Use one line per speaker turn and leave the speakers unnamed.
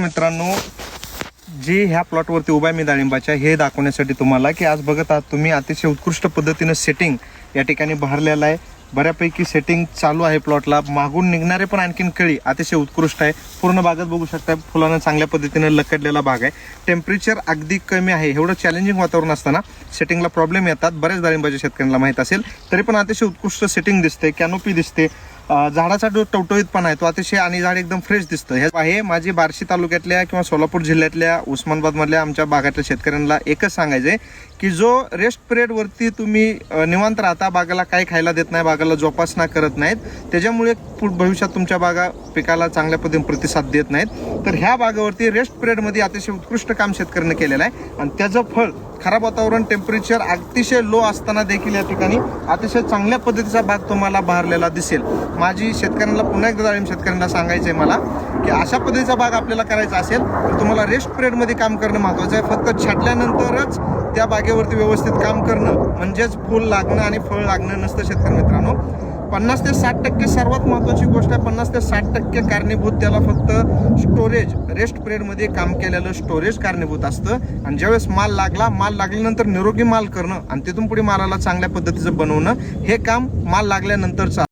मित्रांनो जे ह्या प्लॉटवरती उभा आहे मी डाळिंबाच्या हे दाखवण्यासाठी तुम्हाला की आज बघत आहात तुम्ही अतिशय उत्कृष्ट पद्धतीनं सेटिंग या ठिकाणी बहरलेलं आहे. बऱ्यापैकी सेटिंग चालू आहे प्लॉटला मागून निघणारे पण आणखीन कळी अतिशय उत्कृष्ट आहे. पूर्ण भागात बघू शकता फुलानं चांगल्या पद्धतीनं लकडलेला भाग आहे. टेम्परेचर अगदी कमी आहे. एवढं चॅलेंजिंग वातावरण असताना सेटिंगला प्रॉब्लेम येतात. बऱ्याच डाळिंबाच्या शेतकऱ्यांना माहीत असेल. तरी पण अतिशय उत्कृष्ट सेटिंग दिसते कॅनोपी दिसते. झाडाचा जो टवटवीतपणा आहे तो अतिशय आणि झाड एकदम फ्रेश दिसतं. हे आहे माझी बार्शी तालुक्यातल्या किंवा सोलापूर जिल्ह्यातल्या उस्मानाबादमधल्या आमच्या भागातल्या शेतकऱ्यांना एकच सांगायचंय की जो रेस्ट पिरियडवरती तुम्ही निवांत राहता बागाला काही खायला देत नाही बागाला जोपासना करत नाहीत त्याच्यामुळे भविष्यात तुमच्या बागा पिकाला चांगल्या पद्धतीने प्रतिसाद देत नाहीत. तर ह्या बागावरती रेस्ट पिरियडमध्ये अतिशय उत्कृष्ट काम शेतकऱ्यांनी केलेलं आहे. आणि त्याचं फळ खराब वातावरण टेम्परेचर अतिशय लो असताना देखील या ठिकाणी अतिशय चांगल्या पद्धतीचा भाग तुम्हाला बहरलेला दिसेल. माझी शेतकऱ्यांना पुन्हा एकदा जाळीम शेतकऱ्यांना सांगायचंय मला की अशा पद्धतीचा भाग आपल्याला करायचा असेल तर तुम्हाला रेस्ट पिरियडमध्ये काम करणं महत्वाचं आहे. फक्त छाटल्यानंतरच त्या बागेवरती व्यवस्थित काम करणं म्हणजेच फुल लागणं आणि फळ लागणं नसतं शेतकरी मित्रांनो. पन्नास ते साठ टक्के सर्वात महत्वाची गोष्ट आहे पन्नास ते साठ टक्के कारणीभूत त्याला फक्त स्टोरेज रेस्ट पिरियडमध्ये काम केलेलं स्टोरेज कारणीभूत असतं. आणि ज्यावेळेस माल लागला माल लागल्यानंतर निरोगी माल करणं आणि तिथून पुढे मालाला चांगल्या पद्धतीचं बनवणं हे काम माल लागल्यानंतरचं